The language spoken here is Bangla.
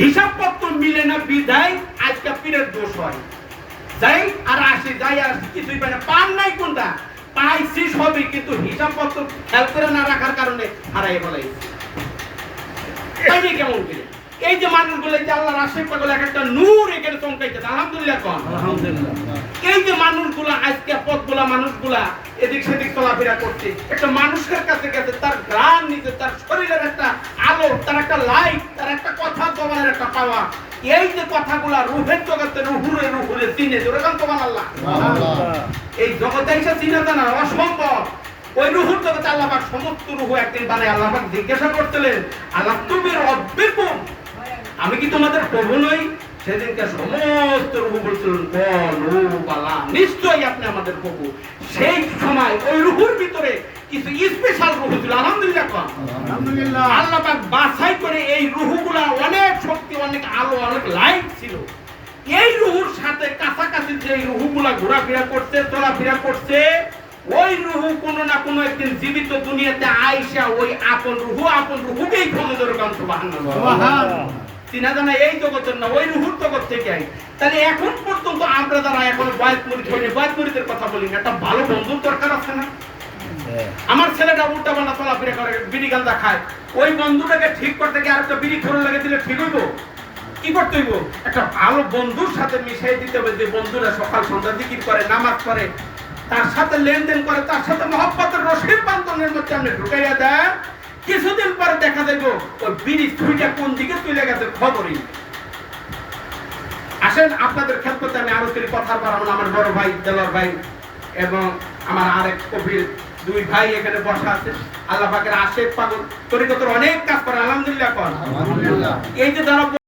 হিসাবপত্র মিলে না বিদায়, আজকে পীরের দোষ হয়। যাই, আর আসি, যাই, আর কিছুই পাই না। পান নাই কোনটা? পাইছি সবই, কিন্তু হিসাবপত্র খেয়াল করে না রাখার কারণে হারাই বলাই কেমন এই যে মানুষগুলো যে আল্লাহর আশেক পাগল এক একটা নূর এখানে চমকাইতেছে আলহামদুলিল্লাহ কন। আলহামদুলিল্লাহ। এই যে মানুষগুলা আজকে পথগুলা মানুষগুলা এদিক সেদিক চলাফেরা করছে একটা মানুষের কাছে গেছে তার গ্রাম নিতে তার শরীরের একটা আলো তার একটা লাইট তার একটা কথা জবানের একটা পাওয়া এই যে কথাগুলা রুহের জগতে রুহুরে রুহুরে চিনে ওরকম তোমার আল্লাহ এই জগতে এসে চিনে জানা অসম্ভব। ওই রুহুর জগতে আল্লাহ সমস্ত রুহু একদিন বানায় আল্লাহ জিজ্ঞাসা করছিলেন আল্লাহ তুমি রব্বে কোন আমি কি তোমাদের প্রভু নই সেদিনকে সমস্ত রুহু বলছিলেন বল নিশ্চয়ই আপনি আমাদের প্রভু। সেই সময় ওই রুহুর ভিতরে কিছু স্পেশাল রুহু ছিল আলহামদুলিল্লাহ আলহামদুলিল্লাহ। আল্লাহ পাক বাছাই করে এই রুহুগুলা অনেক শক্তি অনেক আলো অনেক লাইট ছিল। এই রুহুর সাথে কাছাকাছি যে রুহুগুলা ঘোরাফেরা করছে চলাফেরা করছে ওই রুহু কোনো না কোনো একদিন জীবিত দুনিয়াতে আইসা ওই আপন রুহু আপন রুহুকেই খোঁজে ধরে গান সুবহান চিনা জানা এই জগতের না ওই রুহুর জগৎ থেকে আই। তাহলে এখন পর্যন্ত আমরা যারা এখন কথা বলি না একটা ভালো বন্ধুর দরকার আছে না? আমার ছেলেটা উল্টা পাল্টা চলাফেরা করে বিড়ি গান্দা খায়। ওই বন্ধুটাকে ঠিক করতে গিয়ে আরেকটা বিড়ি খোলা লাগে দিলে ঠিক হইব? কি করতে হইব? একটা ভালো বন্ধুর সাথে মিশাই দিতে হবে যে বন্ধুরা সকাল সন্ধ্যা দিকির করে নামাজ করে তার সাথে লেনদেন করে তার সাথে মহব্বতের রসের বান্ধনের মধ্যে আপনি ঢুকাইয়া দেন। কিছুদিন পরে দেখা দেব ওই ব্রিজ ছুইটা কোন দিকে তুলে গেছে খবরই আসেন আপনাদের ক্ষেত্রে আমি আরও তিনি কথা বললাম আমার বড় ভাই দেলার ভাই এবং আমার আরেক কবির দুই ভাই এখানে বসা আছে। আল্লাহ পাকের আশেখ পাগল। তরিকতর অনেক কাজ করে আলহামদুলিল্লাহ কর এই যে যারা